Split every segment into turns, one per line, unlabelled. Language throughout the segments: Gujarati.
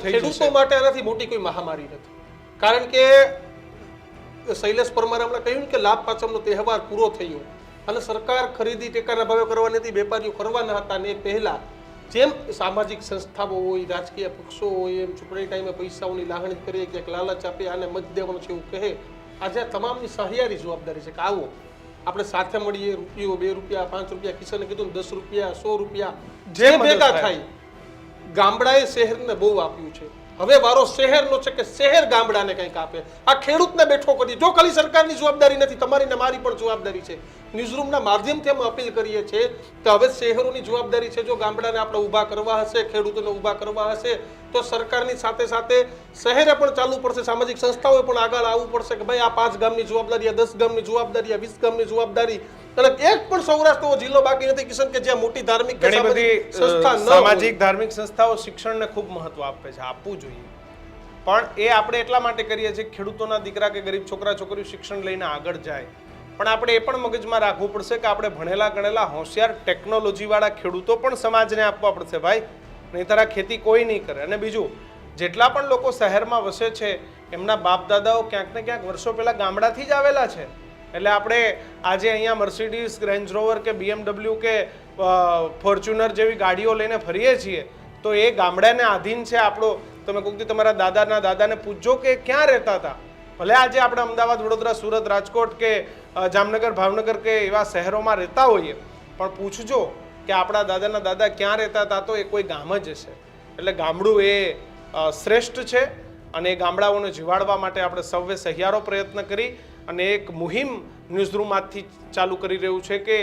ખેડૂતો માટે આનાથી મોટી કોઈ મહામારી નથી કારણ કે શૈલેષ પરમારે હમણાં કહ્યું કે લાભ પાંચમનો તહેવાર પૂરો થયો અને સરકાર ખરીદી ટેકાના ભાવે કરવાની હતી વેપારીઓ કરવાના હતા ને પહેલા જેમ સામાજિક સંસ્થાઓ હોય રાજકીય પક્ષો હોય એમ ચૂંટણી ટાઈમે પૈસાઓની લાગણી કરીએ ક્યાંક લાલચ આપે આને મત દેવાનું છે એવું કહે આજે આ તમામની સહિયારી જવાબદારી છે કે આવો આપણે સાથે મળીએ રૂપિયો બે રૂપિયા પાંચ રૂપિયા કિશને કીધું દસ રૂપિયા સો રૂપિયા જે ભેગા
થાય.
ગામડાએ શહેરને બહુ આપ્યું છે. હવે વારો શહેરનો છે કે શહેર ગામડાને કંઈક આપે. આ ખેડૂતને બેઠો કરી. જો ખાલી સરકારની જવાબદારી નથી તમારી ને મારી પણ જવાબદારી છે. ન્યૂઝરૂમના માધ્યમથી અમે અપીલ કરીએ છીએ કે હવે શહેરોની જવાબદારી છે, જો ગામડાને આપણે ઊભા કરવા હશે, ખેડૂતોને ઊભા કરવા હશે, તો સરકારની સાથે સાથે શહેરે પણ ચાલવું પડશે, સામાજિક સંસ્થાઓએ પણ આગળ આવવું પડશે કે ભાઈ આ પાંચ ગામની જવાબદારી, આ દસ ગામની જવાબદારી, આ વીસ ગામની જવાબદારી અને એક પણ સૌરાષ્ટ્રનો જિલ્લો બાકી નથી કિશન કે જ્યાં મોટી ધાર્મિક
ઘણી બધી
સામાજિક
ધાર્મિક સંસ્થાઓ શિક્ષણને ખૂબ મહત્વ આપે છે આપવું જોઈએ. પણ એ આપણે એટલા માટે કરીએ છીએ ખેડૂતોના દીકરા કે ગરીબ છોકરા છોકરીઓ શિક્ષણ લઈને આગળ જાય. પણ આપણે એ પણ મગજમાં રાખવું પડશે કે આપણે ભણેલા ગણેલા હોશિયાર ટેકનોલોજીવાળા ખેડૂતો પણ સમાજને આપવા પડશે ભાઈ. નહીંતર આ ખેતી કોઈ નહીં કરે. અને બીજું જેટલા પણ લોકો શહેરમાં વસે છે એમના બાપ દાદાઓ ક્યાંક ને ક્યાંક વર્ષો પહેલા ગામડાથી જ આવેલા છે. એટલે આપણે આજે અહીંયા મર્સિડીઝ રેન્જ રોવર કે બીએમડબલ્યુ કે ફોર્ચ્યુનર જેવી ગાડીઓ લઈને ફરીએ છીએ, તો એ ગામડાને આધીન છે આપણો. તમે દી તમારા દાદાના દાદાને પૂછજો કે ક્યાં રહેતા હતા? ભલે આજે આપણે અમદાવાદ, વડોદરા, સુરત, રાજકોટ કે જામનગર, ભાવનગર કે એવા શહેરોમાં રહેતા હોઈએ, પણ પૂછજો કે આપણા દાદાના દાદા ક્યાં રહેતા હતા તો એ કોઈ ગામ જ હશે. એટલે ગામડું એ શ્રેષ્ઠ છે અને એ ગામડાઓને જીવાડવા માટે આપણે સૌએ સહિયારો પ્રયત્ન કરી. અને એક મુહિમ ન્યૂઝરૂમમાંથી ચાલુ કરી રહ્યું છે કે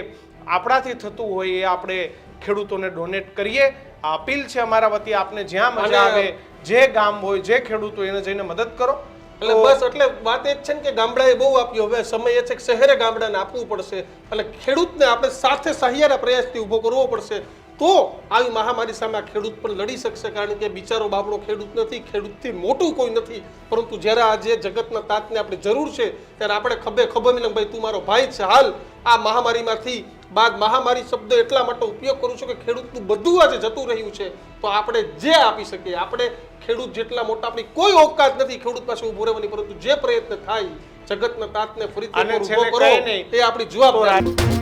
આપણાથી થતું હોય એ આપણે ખેડૂતોને ડોનેટ કરીએ. આ અપીલ છે અમારા વતી આપને જ્યાં મજા આવે જે ગામ હોય જે ખેડૂતો એને જઈને મદદ કરો.
એટલે બસ એટલે વાત એ જ છે ને કે ગામડાએ બહુ આપ્યું. હવે સમય એ છે કે શહેરે ગામડાને આપવું પડશે. એટલે ખેડૂતને આપણે સાથે સહિયારા પ્રયાસથી ઊભો કરવો પડશે. તો આવી મહામારી સામે આ ખેડૂત પણ લડી શકશે કારણ કે બિચારો બાપડો ખેડૂત નથી ખેડૂતથી મોટું કોઈ નથી. પરંતુ જ્યારે આજે જગતના તાતને આપણે જરૂર છે ત્યારે આપણે ખભે ખભે મિલે ભાઈ તું મારો ભાઈ છે હાલ આ મહામારીમાંથી બાદ મહામારી શબ્દ એટલા માટે ઉપયોગ કરું છું કે ખેડૂતનું બધું આજે જતું રહ્યું છે. તો આપણે જે આપી શકીએ આપણે ખેડૂત જેટલા મોટા આપણી કોઈ ઓકાત નથી ખેડૂત પાસે ઊભો રહેવાની પરંતુ જે પ્રયત્ન થાય જગતના તાતને ફરીથી કરો એ આપણી જવાબદારી.